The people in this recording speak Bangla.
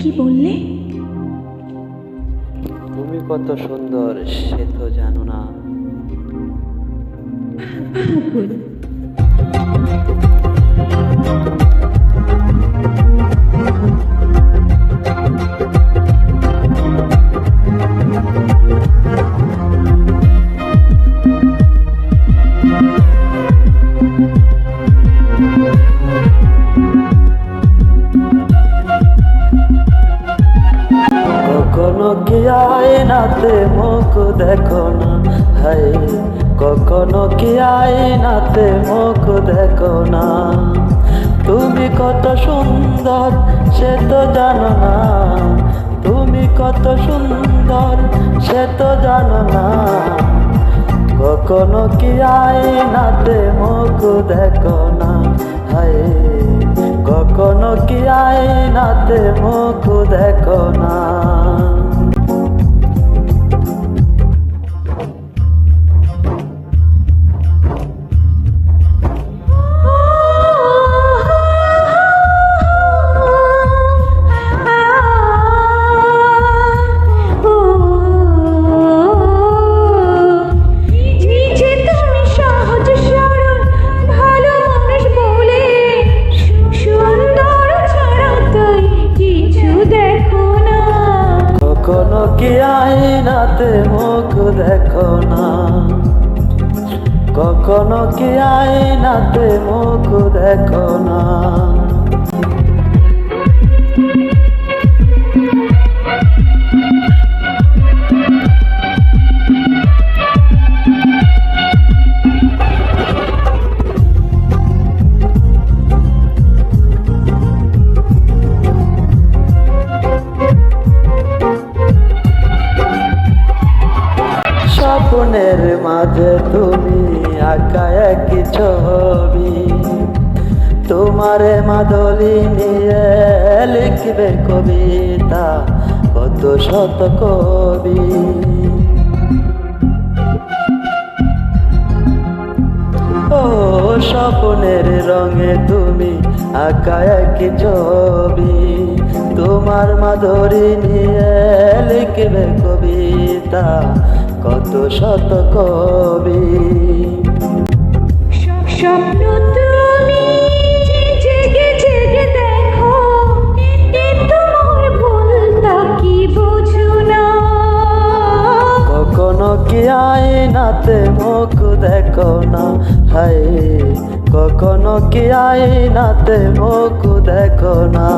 কি বললে? তুমি কত সুন্দর সে তো জানো না। পাগল আয়নাতে মুখ দেখো না হাই কখনো কি আয়নাতে মুখ দেখো না? তুমি কত সুন্দর, সে তো জানো না। তুমি কত সুন্দর, সে তো জানো না। কখনো কি আয়নাতে মুখ দেখো না, হায়, কখনো কি আয়নাতে মুখ দেখো না? আয়নাতে মুখ দেখো না। কখনো কি আয়নাতে মুখ দেখো না? স্বপ্নের মাঝে তুমি আঁকা একই ছবি। তোমারে মাদলি নিয়ে লিখবে কবিতা, কত শত কবি। ও স্বপ্নের রঙে তুমি আঁকা একই ছবি। তোমার মাধুরী নিয়ে লিখবে কবিতা কত শত কবি। সব স্বপ্ন তুমি জেগে জেগে দেখো এ তোমার ভুল তা কি বুঝো না? কখনো কি আয়নাতে মুখ দেখো না? হায় কখনো কি আয়নাতে মুখ দেখো না?